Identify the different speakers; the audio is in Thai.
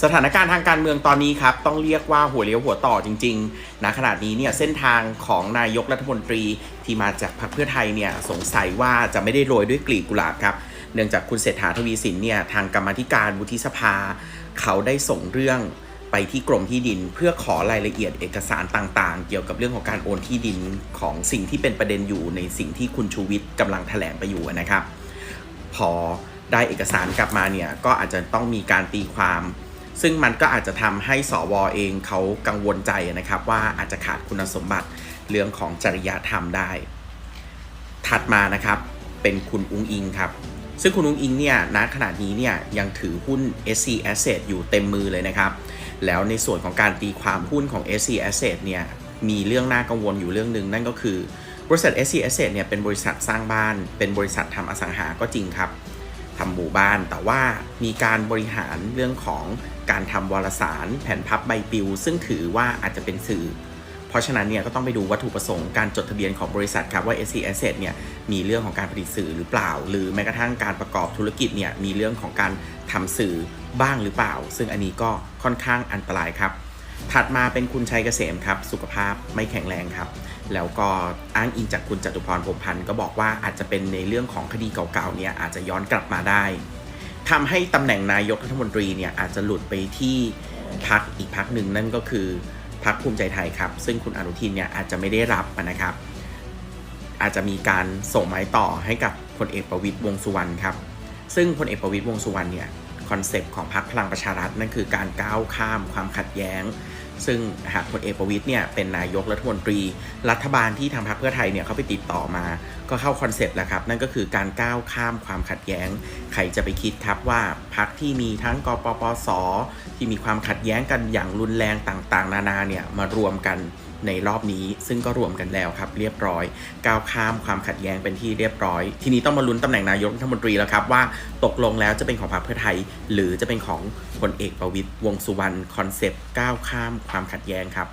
Speaker 1: สถานการณ์ทางการเมืองตอนนี้ครับต้องเรียกว่าหัวเลี้ยวหัวต่อจริงๆณขณะนี้เนี่ยเส้นทางของนายกรัฐมนตรีที่มาจากพรรคเพื่อไทยเนี่ยสงสัยว่าจะไม่ได้โรยด้วยกลีบกุหลาบครับเนื่องจากคุณเศรษฐาทวีสินเนี่ยทางกรรมธิการวุฒิสภา เขาได้ส่งเรื่องไปที่กรมที่ดินเพื่อขอรายละเอียดเอกสารต่างๆ เกี่ยวกับเรื่องของการโอนที่ดินของสิ่งที่เป็นประเด็นอยู่ในสิ่งที่คุณชูวิทย์กำลังแถลงไปอยู่นะครับ พอได้เอกสารกลับมาเนี่ยก็อาจจะต้องมีการตีความ ซึ่งมันก็อาจจะทำให้สวเองเขากังวลใจนะครับ ว่าอาจจะขาดคุณสมบัติเรื่องของจริยธรรมได้ ถัดมานะครับเป็นคุณอุ้งอิงครับ ซึ่งคุณอุ้งอิงเนี่ยณขณะนี้เนี่ยยังถือหุ้น SC Asset อยู่เต็มมือเลยนะครับ แล้วในส่วนของการตีความหุ้นของ SC Asset เนี่ยมีเรื่องน่ากังวลอยู่เรื่องหนึ่งนั่นก็คือบริษัท SC Asset เนี่ยเป็นบริษัทสร้างบ้าน เป็นบริษัททำอสังหาก็จริงครับทำหมู่บ้านแต่ว่ามีการบริหารเรื่องของ การทำวารสาร แผ่นพับใบปลิว ซึ่งถือว่าอาจจะเป็นสื่อ เพราะฉะนั้นเนี่ยก็ต้องไปดูวัตถุประสงค์การจดทะเบียนของบริษัทครับว่า SC Asset เนี่ยมีเรื่องของการผลิตสื่อหรือเปล่า หรือแม้กระทั่งการประกอบธุรกิจเนี่ยมีเรื่องของการทำสื่อบ้างหรือเปล่า ซึ่งอันนี้ก็ค่อนข้างอันตรายครับถัดมาเป็นคุณชัยเกษมครับ สุขภาพไม่แข็งแรงครับ แล้วก็อ้างอิงจากคุณจตุพรพรมพันธ์ก็บอกว่าอาจจะเป็นในเรื่องของคดีเก่าๆเนี่ยอาจจะย้อนกลับมาได้ ทำให้ตำแหน่งนายกรัฐมนตรีเนี่ยอาจจะหลุดไปที่พักอีกพักหนึ่งนั่นก็คือพักภูมิใจไทยครับ ซึ่งคุณอนุทินเนี่ยอาจจะไม่ได้รับนะครับ อาจจะมีการส่งไม้ต่อให้กับพลเอกประวิตยวงสุวรรณครับ ซึ่งพลเอกประวิตยวงสุวรรณเนี่ยคอนเซปต์ของพรรคพลังประชารัฐนั่นคือการก้าวข้ามความขัดแย้ง ซึ่งหากพลเอกประวิตยเนี่ยเป็นนายกรัฐมนตรี รัฐบาลที่ทางพรรคเพื่อไทยเนี่ยเขาไปติดต่อมา ก็เข้าคอนเซปต์แล้วครับ นั่นก็คือการก้าวข้ามความขัดแย้ง ใครจะไปคิดครับว่าพรรคที่มีทั้งกปปส ที่มีความขัดแย้งกันอย่างรุนแรงต่างๆ นานาเนี่ยมารวมกันในรอบนี้ซึ่งก็รวมกันแล้วครับ เรียบร้อย ก้าวข้ามความขัดแย้งเป็นที่เรียบร้อย ทีนี้ต้องมาลุ้นตำแหน่งนายกรัฐมนตรีแล้วครับว่าตกลงแล้วจะเป็นของพรรคเพื่อไทย หรือจะเป็นของพลเอกประวิตยวงสุวรรณคอนเซปต์ก้าวข้ามความขัดแย้งครับ